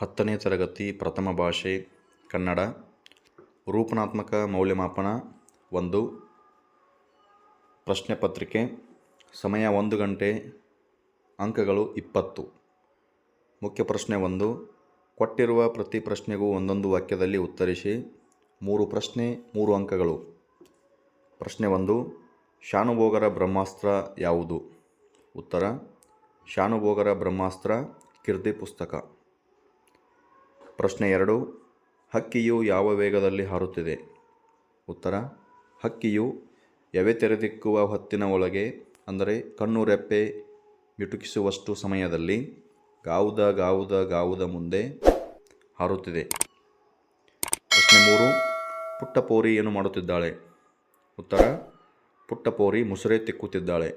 ಹತ್ತನೇ ತರಗತಿ ಪ್ರಥಮ ಭಾಷೆ ಕನ್ನಡ, ರೂಪನಾತ್ಮಕ ಮೌಲ್ಯಮಾಪನ ಒಂದು, ಪ್ರಶ್ನೆ ಪತ್ರಿಕೆ, ಸಮಯ ಒಂದು ಗಂಟೆ, ಅಂಕಗಳು ಇಪ್ಪತ್ತು. ಮುಖ್ಯ ಪ್ರಶ್ನೆ ಒಂದು, ಕೊಟ್ಟಿರುವ ಪ್ರತಿ ಪ್ರಶ್ನೆಗೂ ಒಂದೊಂದು ವಾಕ್ಯದಲ್ಲಿ ಉತ್ತರಿಸಿ, ಮೂರು ಪ್ರಶ್ನೆ, ಮೂರು ಅಂಕಗಳು. ಪ್ರಶ್ನೆ ಒಂದು, ಶಾನುಭೋಗರ ಬ್ರಹ್ಮಾಸ್ತ್ರ ಯಾವುದು? ಉತ್ತರ, ಶಾನುಭೋಗರ ಬ್ರಹ್ಮಾಸ್ತ್ರ ಕಿರ್ದಿ ಪುಸ್ತಕ. ಪ್ರಶ್ನೆ ಎರಡು, ಹಕ್ಕಿಯು ಯಾವ ವೇಗದಲ್ಲಿ ಹಾರುತ್ತಿದೆ? ಉತ್ತರ, ಹಕ್ಕಿಯು ಎವೆ ತೆರೆದಿಕ್ಕುವ ಹೊತ್ತಿನ ಒಳಗೆ, ಅಂದರೆ ಕಣ್ಣು ರೆಪ್ಪೆ ಮಿಟುಕಿಸುವಷ್ಟು ಸಮಯದಲ್ಲಿ ಗಾವುದ ಗಾವುದ ಗಾವುದ ಮುಂದೆ ಹಾರುತ್ತಿದೆ. ಪ್ರಶ್ನೆ ಮೂರು, ಪುಟ್ಟಪೋರಿ ಏನು ಮಾಡುತ್ತಿದ್ದಾಳೆ? ಉತ್ತರ, ಪುಟ್ಟಪೋರಿ ಮುಸುರೆ ತಿಕ್ಕುತ್ತಿದ್ದಾಳೆ.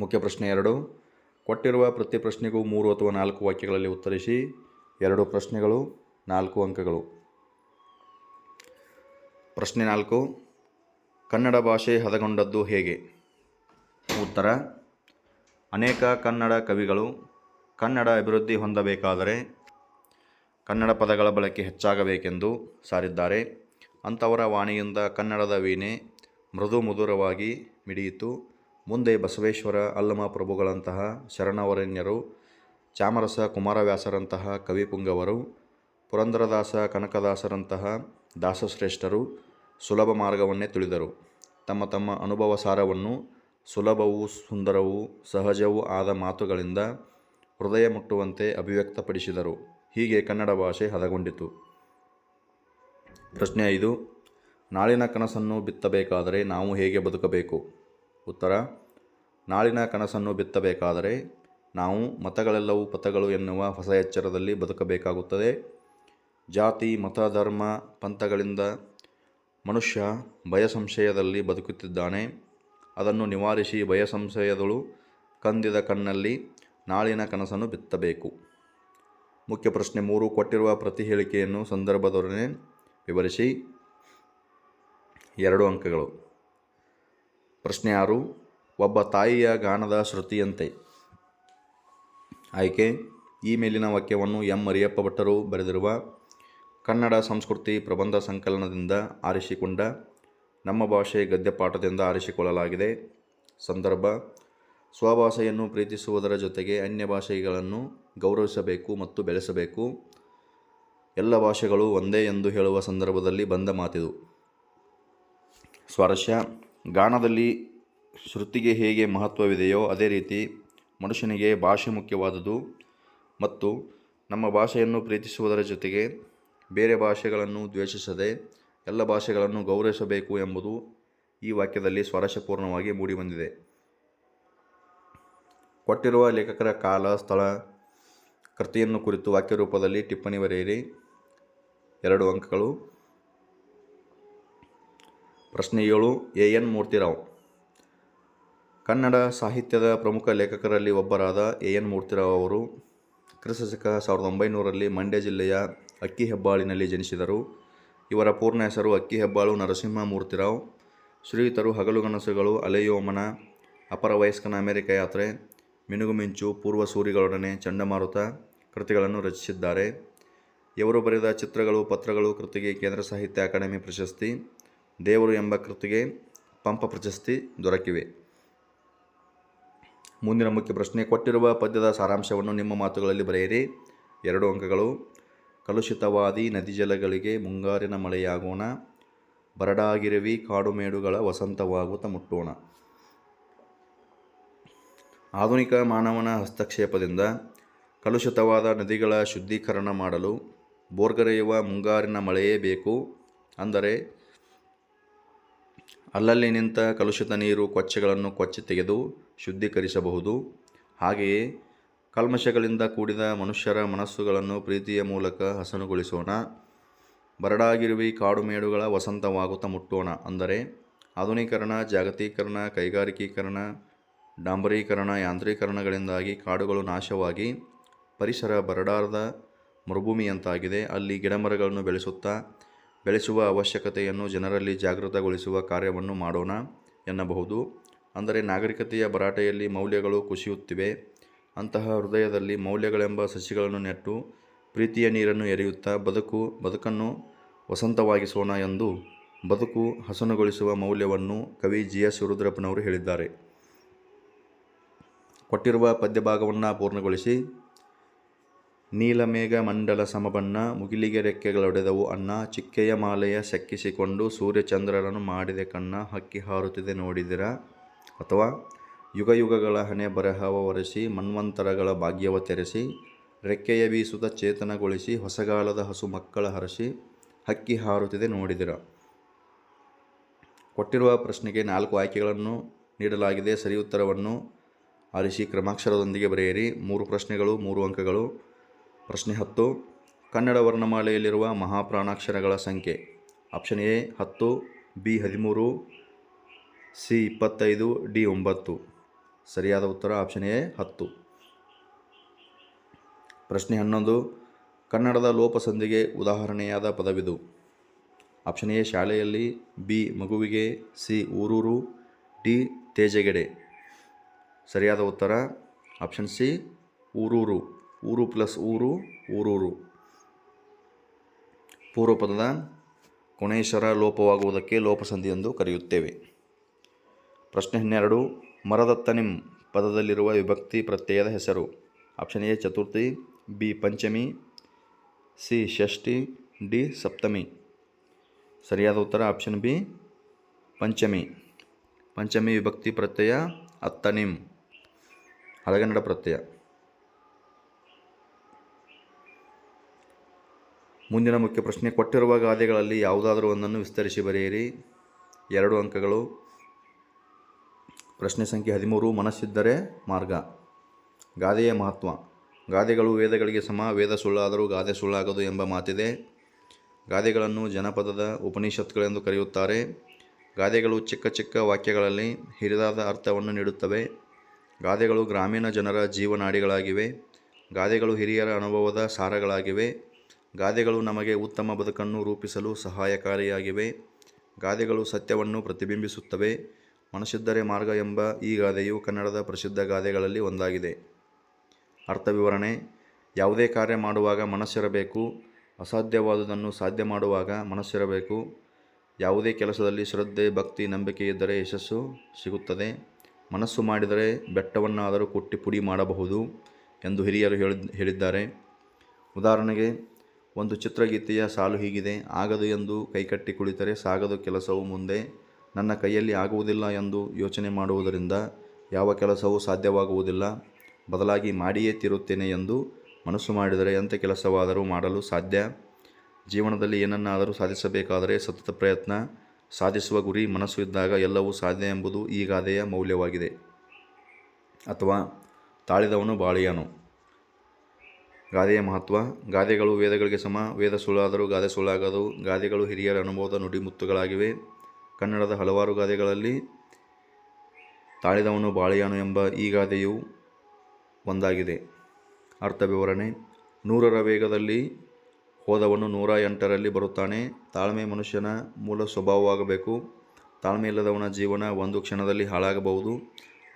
ಮುಖ್ಯ ಪ್ರಶ್ನೆ ಎರಡು, ಕೊಟ್ಟಿರುವ ಪ್ರತಿ ಪ್ರಶ್ನೆಗೂ ಮೂರು ಅಥವಾ ನಾಲ್ಕು ವಾಕ್ಯಗಳಲ್ಲಿ ಉತ್ತರಿಸಿ ಎರಡು ಪ್ರಶ್ನೆಗಳು, ನಾಲ್ಕು ಅಂಕಗಳು. ಪ್ರಶ್ನೆ ನಾಲ್ಕು, ಕನ್ನಡ ಭಾಷೆ ಹದಗೊಂಡದ್ದು ಹೇಗೆ? ಉತ್ತರ, ಅನೇಕ ಕನ್ನಡ ಕವಿಗಳು ಕನ್ನಡ ಅಭಿವೃದ್ಧಿ ಹೊಂದಬೇಕಾದರೆ ಕನ್ನಡ ಪದಗಳ ಬಳಕೆ ಹೆಚ್ಚಾಗಬೇಕೆಂದು ಸಾರಿದ್ದಾರೆ. ಅಂಥವರ ವಾಣಿಯಿಂದ ಕನ್ನಡದ ವೀಣೆ ಮೃದು ಮಧುರವಾಗಿ ಮಿಡಿಯಿತು. ಮುಂದೆ ಬಸವೇಶ್ವರ ಅಲ್ಲಮ ಪ್ರಭುಗಳಂತಹ ಶರಣವರೆಣ್ಯರು ಚಾಮರಸ ಕುಮಾರವ್ಯಾಸರಂತಹ ಕವಿಪುಂಗವರು ಪುರಂದರದಾಸ ಕನಕದಾಸರಂತಹ ದಾಸಶ್ರೇಷ್ಠರು ಸುಲಭ ಮಾರ್ಗವನ್ನೇ ತುಳಿದರು. ತಮ್ಮ ತಮ್ಮ ಅನುಭವ ಸಾರವನ್ನು ಸುಲಭವೂ ಸುಂದರವೂ ಸಹಜವೂ ಆದ ಮಾತುಗಳಿಂದ ಹೃದಯ ಮುಟ್ಟುವಂತೆ ಅಭಿವ್ಯಕ್ತಪಡಿಸಿದರು. ಹೀಗೆ ಕನ್ನಡ ಭಾಷೆ ಹದಗೊಂಡಿತು. ಪ್ರಶ್ನೆ ಐದು, ನಾಳಿನ ಕನಸನ್ನು ಬಿತ್ತಬೇಕಾದರೆ ನಾವು ಹೇಗೆ ಬದುಕಬೇಕು? ಉತ್ತರ, ನಾಳಿನ ಕನಸನ್ನು ಬಿತ್ತಬೇಕಾದರೆ ನಾವು ಮತಗಳೆಲ್ಲವೂ ಪಥಗಳು ಎನ್ನುವ ಹೊಸ ಎಚ್ಚರದಲ್ಲಿ ಬದುಕಬೇಕಾಗುತ್ತದೆ. ಜಾತಿ, ಮತ, ಧರ್ಮ, ಪಂಥಗಳಿಂದ ಮನುಷ್ಯ ಭಯ ಸಂಶಯದಲ್ಲಿ ಬದುಕುತ್ತಿದ್ದಾನೆ. ಅದನ್ನು ನಿವಾರಿಸಿ ಭಯ ಸಂಶಯದಳು ಕಂದಿದ ಕಣ್ಣಲ್ಲಿ ನಾಳಿನ ಕನಸನ್ನು ಬಿತ್ತಬೇಕು. ಮುಖ್ಯ ಪ್ರಶ್ನೆ ಮೂರು, ಕೊಟ್ಟಿರುವ ಪ್ರತಿ ಹೇಳಿಕೆಯನ್ನು ಸಂದರ್ಭದೊಡನೆ ವಿವರಿಸಿ. ಎರಡು ಅಂಕಗಳು. ಪ್ರಶ್ನೆ ಆರು, ಒಬ್ಬ ತಾಯಿಯ ಗಾನದ ಶ್ರುತಿಯಂತೆ. ಆಯ್ಕೆ. ಈ ಮೇಲಿನ ವಾಕ್ಯವನ್ನು ಎಂ. ಮರಿಯಪ್ಪ ಭಟ್ಟರು ಬರೆದಿರುವ ಕನ್ನಡ ಸಂಸ್ಕೃತಿ ಪ್ರಬಂಧ ಸಂಕಲನದಿಂದ ಆರಿಸಿಕೊಂಡ ನಮ್ಮ ಭಾಷೆ ಗದ್ಯಪಾಠದಿಂದ ಆರಿಸಿಕೊಳ್ಳಲಾಗಿದೆ. ಸಂದರ್ಭ, ಸ್ವಭಾಷೆಯನ್ನು ಪ್ರೀತಿಸುವುದರ ಜೊತೆಗೆ ಅನ್ಯ ಭಾಷೆಗಳನ್ನು ಗೌರವಿಸಬೇಕು ಮತ್ತು ಬೆಳೆಸಬೇಕು. ಎಲ್ಲ ಭಾಷೆಗಳು ಒಂದೇ ಎಂದು ಹೇಳುವ ಸಂದರ್ಭದಲ್ಲಿ ಬಂದ ಮಾತಿದು. ಸ್ವಾರಸ್ಯ, ಗಾನದಲ್ಲಿ ಶ್ರುತಿಗೆ ಹೇಗೆ ಮಹತ್ವವಿದೆಯೋ ಅದೇ ರೀತಿ ಮನುಷ್ಯನಿಗೆ ಭಾಷೆ ಮುಖ್ಯವಾದುದು ಮತ್ತು ನಮ್ಮ ಭಾಷೆಯನ್ನು ಪ್ರೀತಿಸುವುದರ ಜೊತೆಗೆ ಬೇರೆ ಭಾಷೆಗಳನ್ನು ದ್ವೇಷಿಸದೆ ಎಲ್ಲ ಭಾಷೆಗಳನ್ನು ಗೌರವಿಸಬೇಕು ಎಂಬುದು ಈ ವಾಕ್ಯದಲ್ಲಿ ಸ್ವಾರಸ್ಯಪೂರ್ಣವಾಗಿ ಮೂಡಿಬಂದಿದೆ. ಕೊಟ್ಟಿರುವ ಲೇಖಕರ ಕಾಲ, ಸ್ಥಳ, ಕೃತಿಯನ್ನು ಕುರಿತು ವಾಕ್ಯ ರೂಪದಲ್ಲಿ ಟಿಪ್ಪಣಿ ಬರೆಯಿರಿ. ಎರಡು ಅಂಕಗಳು. ಪ್ರಶ್ನೆ ಏಳು, ಎ ಎನ್ ಮೂರ್ತಿರಾವ್. ಕನ್ನಡ ಸಾಹಿತ್ಯದ ಪ್ರಮುಖ ಲೇಖಕರಲ್ಲಿ ಒಬ್ಬರಾದ ಎ ಎನ್ ಮೂರ್ತಿರಾವ್ ಅವರು ಕ್ರಿಸ್ತಶಕ ಸಾವಿರದ ಒಂಬೈನೂರಲ್ಲಿ ಮಂಡ್ಯ ಜಿಲ್ಲೆಯ ಅಕ್ಕಿ ಹೆಬ್ಬಾಳಿನಲ್ಲಿ ಜನಿಸಿದರು. ಇವರ ಪೂರ್ಣ ಹೆಸರು ಅಕ್ಕಿ ಹೆಬ್ಬಾಳು ನರಸಿಂಹ ಮೂರ್ತಿರಾವ್. ಶ್ರೀಯುತರು ಹಗಲುಗನಸುಗಳು ಅಲೆಯೋಮನ ಅಪರ ವಯಸ್ಕನ ಅಮೆರಿಕ ಯಾತ್ರೆ ಮಿನುಗುಮಿಂಚು ಪೂರ್ವ ಸೂರಿಗಳೊಡನೆ ಚಂಡಮಾರುತ ಕೃತಿಗಳನ್ನು ರಚಿಸಿದ್ದಾರೆ. ಇವರು ಬರೆದ ಚಿತ್ರಗಳು, ಪತ್ರಗಳು ಕೃತಿಗೆ ಕೇಂದ್ರ ಸಾಹಿತ್ಯ ಅಕಾಡೆಮಿ ಪ್ರಶಸ್ತಿ, ದೇವರು ಎಂಬ ಕೃತಿಗೆ ಪಂಪ ಪ್ರಶಸ್ತಿ ದೊರಕಿವೆ. ಮುಂದಿನ ಮುಖ್ಯ ಪ್ರಶ್ನೆ, ಕೊಟ್ಟಿರುವ ಪದ್ಯದ ಸಾರಾಂಶವನ್ನು ನಿಮ್ಮ ಮಾತುಗಳಲ್ಲಿ ಬರೆಯಿರಿ. ಎರಡು ಅಂಕಗಳು. ಕಲುಷಿತವಾದಿ ನದಿ ಜಲಗಳಿಗೆ ಮುಂಗಾರಿನ ಮಳೆಯಾಗೋಣ. ಬರಡಾಗಿರವಿ ಕಾಡುಮೇಡುಗಳ ವಸಂತವಾಗುತ್ತ ಮುಟ್ಟೋಣ. ಆಧುನಿಕ ಮಾನವನ ಹಸ್ತಕ್ಷೇಪದಿಂದ ಕಲುಷಿತವಾದ ನದಿಗಳ ಶುದ್ಧೀಕರಣ ಮಾಡಲು ಬೋರ್ಗರೆಯುವ ಮುಂಗಾರಿನ ಮಳೆಯೇ ಬೇಕು. ಅಂದರೆ ಅಲ್ಲಲ್ಲಿ ನಿಂತ ಕಲುಷಿತ ನೀರು ಕೊಚ್ಚೆಗಳನ್ನು ಕೊಚ್ಚಿ ತೆಗೆದು ಶುದ್ಧೀಕರಿಸಬಹುದು. ಹಾಗೆಯೇ ಕಲ್ಮಶಗಳಿಂದ ಕೂಡಿದ ಮನುಷ್ಯರ ಮನಸ್ಸುಗಳನ್ನು ಪ್ರೀತಿಯ ಮೂಲಕ ಹಸನುಗೊಳಿಸೋಣ. ಬರಡಾಗಿರುವಿ ಕಾಡುಮೇಡುಗಳ ವಸಂತವಾಗುತ್ತಾ ಮುಟ್ಟೋಣ ಅಂದರೆ ಆಧುನೀಕರಣ, ಜಾಗತೀಕರಣ, ಕೈಗಾರಿಕೀಕರಣ, ಡಾಂಬರೀಕರಣ, ಯಾಂತ್ರೀಕರಣಗಳಿಂದಾಗಿ ಕಾಡುಗಳು ನಾಶವಾಗಿ ಪರಿಸರ ಬರಡಾರದ ಮರುಭೂಮಿಯಂತಾಗಿದೆ. ಅಲ್ಲಿ ಗಿಡಮರಗಳನ್ನು ಬೆಳೆಸುತ್ತಾ ಬೆಳೆಸುವ ಅವಶ್ಯಕತೆಯನ್ನು ಜನರಲ್ಲಿ ಜಾಗೃತಗೊಳಿಸುವ ಕಾರ್ಯವನ್ನು ಮಾಡೋಣ ಎನ್ನಬಹುದು. ಅಂದರೆ ನಾಗರಿಕತೆಯ ಭರಾಟೆಯಲ್ಲಿ ಮೌಲ್ಯಗಳು ಕುಸಿಯುತ್ತಿವೆ. ಅಂತಹ ಹೃದಯದಲ್ಲಿ ಮೌಲ್ಯಗಳೆಂಬ ಸಸಿಗಳನ್ನು ನೆಟ್ಟು ಪ್ರೀತಿಯ ನೀರನ್ನು ಎರೆಯುತ್ತಾ ಬದುಕು, ಬದುಕನ್ನು ವಸಂತವಾಗಿಸೋಣ ಎಂದು ಬದುಕು ಹಸನುಗೊಳಿಸುವ ಮೌಲ್ಯವನ್ನು ಕವಿ ಜಿ ಎಸ್ ರುದ್ರಪ್ಪನವರು ಹೇಳಿದ್ದಾರೆ. ಕೊಟ್ಟಿರುವ ಪದ್ಯಭಾಗವನ್ನು ಪೂರ್ಣಗೊಳಿಸಿ, ನೀಲಮೇಘ ಮಂಡಲ ಸಮಬಣ್ಣ ಮುಗಿಲಿಗೆ ರೆಕ್ಕೆಗಳೊಡೆದವು ಅನ್ನ ಚಿಕ್ಕೆಯ ಮಾಲೆಯ ಸೆಕ್ಕಿಸಿಕೊಂಡು ಸೂರ್ಯಚಂದ್ರರನ್ನು ಮಾಡಿದೆ ಕಣ್ಣ, ಹಕ್ಕಿ ಹಾರುತ್ತಿದೆ ನೋಡಿದಿರ? ಅಥವಾ ಯುಗ ಯುಗಗಳ ಹಣೆ ಬರಹವ ಒರೆಸಿ, ಮನ್ವಂತರಗಳ ಭಾಗ್ಯವ ತೆರೆಸಿ, ರೆಕ್ಕೆಯ ಬೀಸುತ್ತ ಚೇತನಗೊಳಿಸಿ, ಹೊಸಗಾಲದ ಹಸು ಮಕ್ಕಳ ಹರಸಿ, ಹಕ್ಕಿ ಹಾರುತ್ತಿದೆ ನೋಡಿದಿರ. ಕೊಟ್ಟಿರುವ ಪ್ರಶ್ನೆಗೆ ನಾಲ್ಕು ಆಯ್ಕೆಗಳನ್ನು ನೀಡಲಾಗಿದೆ. ಸರಿ ಉತ್ತರವನ್ನು ಆರಿಸಿ ಕ್ರಮಾಕ್ಷರದೊಂದಿಗೆ ಬರೆಯಿರಿ. ಮೂರು ಪ್ರಶ್ನೆಗಳು, ಮೂರು ಅಂಕಗಳು. ಪ್ರಶ್ನೆ ಹತ್ತು. ಕನ್ನಡ ವರ್ಣಮಾಲೆಯಲ್ಲಿರುವ ಮಹಾಪ್ರಾಣಾಕ್ಷರಗಳ ಸಂಖ್ಯೆ. ಆಪ್ಷನ್ ಎ ಹತ್ತು, ಬಿ ಹದಿಮೂರು ಸಿ ಇಪ್ಪತ್ತೈದು, ಡಿ ಒಂಬತ್ತು. ಸರಿಯಾದ ಉತ್ತರ ಆಪ್ಷನ್ ಎ, ಹತ್ತು. ಪ್ರಶ್ನೆ ಹನ್ನೊಂದು, ಕನ್ನಡದ ಲೋಪಸಂಧಿಗೆ ಉದಾಹರಣೆಯಾದ ಪದವಿದು. ಆಪ್ಷನ್ ಎ, ಶಾಲೆಯಲ್ಲಿ, ಬಿ, ಮಗುವಿಗೆ, ಸಿ, ಊರೂರು, ಡಿ, ತೇಜಗೆಡೆ. ಸರಿಯಾದ ಉತ್ತರ ಆಪ್ಷನ್ ಸಿ, ಊರೂರು. ಊರು ಪ್ಲಸ್ ಊರು, ಊರೂರು. ಪೂರ್ವಪದದ ಕೊನೇಶ್ವರ ಲೋಪವಾಗುವುದಕ್ಕೆ ಲೋಪಸಂಧಿ ಎಂದು ಕರೆಯುತ್ತೇವೆ. ಪ್ರಶ್ನೆ ಹನ್ನೆರಡು ಮರದತ್ತನಿಂ ಪದದಲ್ಲಿರುವ ವಿಭಕ್ತಿ ಪ್ರತ್ಯಯದ ಹೆಸರು. ಆಪ್ಷನ್ ಎ, ಚತುರ್ಥಿ, ಬಿ, ಪಂಚಮಿ, ಸಿ, ಷಷ್ಠಿ, ಡಿ, ಸಪ್ತಮಿ. ಸರಿಯಾದ ಉತ್ತರ ಆಪ್ಷನ್ ಬಿ, ಪಂಚಮಿ. ಪಂಚಮಿ ವಿಭಕ್ತಿ ಪ್ರತ್ಯಯ ಅತ್ತನಿಂ ಹಳಗನ್ನಡ ಪ್ರತ್ಯಯ. ಮುಂದಿನ ಮುಖ್ಯ ಪ್ರಶ್ನೆ, ಕೊಟ್ಟಿರುವ ಗಾದೆಗಳಲ್ಲಿ ಯಾವುದಾದರೂ ಒಂದನ್ನು ವಿಸ್ತರಿಸಿ ಬರೆಯಿರಿ. ಎರಡು ಅಂಕಗಳು ಪ್ರಶ್ನೆ ಸಂಖ್ಯೆ ಹದಿಮೂರು, ಮನಸ್ಸಿದ್ದರೆ ಮಾರ್ಗ. ಗಾದೆಯ ಮಹತ್ವ. ಗಾದೆಗಳು ವೇದಗಳಿಗೆ ಸಮ, ವೇದ ಸುಳ್ಳಾದರೂ ಗಾದೆ ಸುಳ್ಳಾಗದು ಎಂಬ ಮಾತಿದೆ. ಗಾದೆಗಳನ್ನು ಜನಪದದ ಉಪನಿಷತ್ಗಳೆಂದು ಕರೆಯುತ್ತಾರೆ. ಗಾದೆಗಳು ಚಿಕ್ಕ ಚಿಕ್ಕ ವಾಕ್ಯಗಳಲ್ಲಿ ಹಿರಿದಾದ ಅರ್ಥವನ್ನು ನೀಡುತ್ತವೆ. ಗಾದೆಗಳು ಗ್ರಾಮೀಣ ಜನರ ಜೀವನಾಡಿಗಳಾಗಿವೆ. ಗಾದೆಗಳು ಹಿರಿಯರ ಅನುಭವದ ಸಾರಗಳಾಗಿವೆ. ಗಾದೆಗಳು ನಮಗೆ ಉತ್ತಮ ಬದುಕನ್ನು ರೂಪಿಸಲು ಸಹಾಯಕಾರಿಯಾಗಿವೆ. ಗಾದೆಗಳು ಸತ್ಯವನ್ನು ಪ್ರತಿಬಿಂಬಿಸುತ್ತವೆ. ಮನಸ್ಸಿದ್ದರೆ ಮಾರ್ಗ ಎಂಬ ಈ ಗಾದೆಯು ಕನ್ನಡದ ಪ್ರಸಿದ್ಧ ಗಾದೆಗಳಲ್ಲಿ ಒಂದಾಗಿದೆ. ಅರ್ಥ ವಿವರಣೆ, ಯಾವುದೇ ಕಾರ್ಯ ಮಾಡುವಾಗ ಮನಸ್ಸಿರಬೇಕು, ಅಸಾಧ್ಯವಾದುದನ್ನು ಸಾಧ್ಯ ಮಾಡುವಾಗ ಮನಸ್ಸಿರಬೇಕು. ಯಾವುದೇ ಕೆಲಸದಲ್ಲಿ ಶ್ರದ್ಧೆ, ಭಕ್ತಿ, ನಂಬಿಕೆ ಇದ್ದರೆ ಯಶಸ್ಸು ಸಿಗುತ್ತದೆ. ಮನಸ್ಸು ಮಾಡಿದರೆ ಬೆಟ್ಟವನ್ನಾದರೂ ಕುಟ್ಟಿ ಪುಡಿ ಮಾಡಬಹುದು ಎಂದು ಹಿರಿಯರು ಹೇಳಿ, ಹೇಳಿದ್ದಾರೆ. ಉದಾಹರಣೆಗೆ, ಒಂದು ಚಿತ್ರಗೀತೆಯ ಸಾಲು ಹೀಗಿದೆ, ಆಗದು ಎಂದು ಕೈಕಟ್ಟಿ ಕುಳಿತರೆ ಸಾಗದು ಕೆಲಸವು ಮುಂದೆ. ನನ್ನ ಕೈಯಲ್ಲಿ ಆಗುವುದಿಲ್ಲ ಎಂದು ಯೋಚನೆ ಮಾಡುವುದರಿಂದ ಯಾವ ಕೆಲಸವೂ ಸಾಧ್ಯವಾಗುವುದಿಲ್ಲ. ಬದಲಾಗಿ ಮಾಡಿಯೇ ತೀರುತ್ತೇನೆ ಎಂದು ಮನಸ್ಸು ಮಾಡಿದರೆ ಎಂಥ ಕೆಲಸವಾದರೂ ಮಾಡಲು ಸಾಧ್ಯ. ಜೀವನದಲ್ಲಿ ಏನನ್ನಾದರೂ ಸಾಧಿಸಬೇಕಾದರೆ ಸತತ ಪ್ರಯತ್ನ. ಸಾಧಿಸುವ ಗುರಿ ಮನಸ್ಸು ಇದ್ದಾಗ ಎಲ್ಲವೂ ಸಾಧ್ಯ ಎಂಬುದು ಈ ಗಾದೆಯ ಮೌಲ್ಯವಾಗಿದೆ. ಅಥವಾ ತಾಳಿದವನು ಬಾಳಿಯನು. ಗಾದೆಯ ಮಹತ್ವ. ಗಾದೆಗಳು ವೇದಗಳಿಗೆ ಸಮ. ವೇದ ಸುಳ್ಳಾದರೂ ಗಾದೆ ಸುಳ್ಳಾಗದು. ಗಾದೆಗಳು ಹಿರಿಯರ ಅನುಭವದ ನುಡಿಮುತ್ತುಗಳಾಗಿವೆ ಕನ್ನಡದ ಹಲವಾರು ಗಾದೆಗಳಲ್ಲಿ ತಾಳಿದವನು ಬಾಳೆಯಾನು ಎಂಬ ಈ ಗಾದೆಯು ಒಂದಾಗಿದೆ. ಅರ್ಥ ವಿವರಣೆ, ನೂರರ ವೇಗದಲ್ಲಿ ಹೋದವನು ನೂರ ಎಂಟರಲ್ಲಿ ಬರುತ್ತಾನೆ. ತಾಳ್ಮೆ ಮನುಷ್ಯನ ಮೂಲ ಸ್ವಭಾವವಾಗಬೇಕು. ತಾಳ್ಮೆ ಇಲ್ಲದವನ ಜೀವನ ಒಂದು ಕ್ಷಣದಲ್ಲಿ ಹಾಳಾಗಬಹುದು.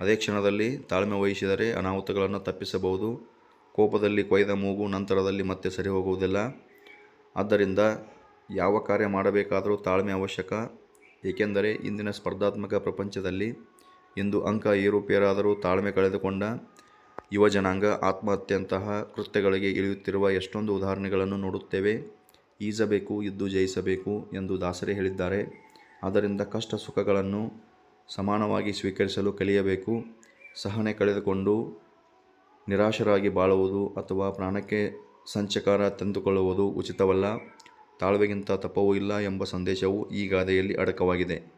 ಅದೇ ಕ್ಷಣದಲ್ಲಿ ತಾಳ್ಮೆ ವಹಿಸಿದರೆ ಅನಾಹುತಗಳನ್ನು ತಪ್ಪಿಸಬಹುದು. ಕೋಪದಲ್ಲಿ ಕೊಯ್ದ ಮೂಗು ನಂತರದಲ್ಲಿ ಮತ್ತೆ ಸರಿ ಹೋಗುವುದಿಲ್ಲ ಆದ್ದರಿಂದ ಯಾವ ಕಾರ್ಯ ಮಾಡಬೇಕಾದರೂ ತಾಳ್ಮೆ ಅವಶ್ಯಕ. ಏಕೆಂದರೆ ಇಂದಿನ ಸ್ಪರ್ಧಾತ್ಮಕ ಪ್ರಪಂಚದಲ್ಲಿ ಇಂದು ಅಂಕ ಏರುಪೇರಾದರೂ ತಾಳ್ಮೆ ಕಳೆದುಕೊಂಡ ಯುವ ಜನಾಂಗ ಆತ್ಮಹತ್ಯೆಯಂತಹ ಕೃತ್ಯಗಳಿಗೆ ಇಳಿಯುತ್ತಿರುವ ಎಷ್ಟೊಂದು ಉದಾಹರಣೆಗಳನ್ನು ನೋಡುತ್ತೇವೆ. ಈಜಬೇಕು, ಇದ್ದು ಜಯಿಸಬೇಕು ಎಂದು ದಾಸರಿ ಹೇಳಿದ್ದಾರೆ. ಆದ್ದರಿಂದ ಕಷ್ಟ ಸುಖಗಳನ್ನು ಸಮಾನವಾಗಿ ಸ್ವೀಕರಿಸಲು ಕಲಿಯಬೇಕು. ಸಹನೆ ಕಳೆದುಕೊಂಡು ನಿರಾಶರಾಗಿ ಬಾಳುವುದು ಅಥವಾ ಪ್ರಾಣಕ್ಕೆ ಸಂಚಕಾರ ತಂದುಕೊಳ್ಳುವುದು ಉಚಿತವಲ್ಲ. ತಾಳ್ಮೆಗಿಂತ ತಪವೂ ಇಲ್ಲ ಎಂಬ ಸಂದೇಶವು ಈ ಗಾದೆಯಲ್ಲಿ ಅಡಕವಾಗಿದೆ.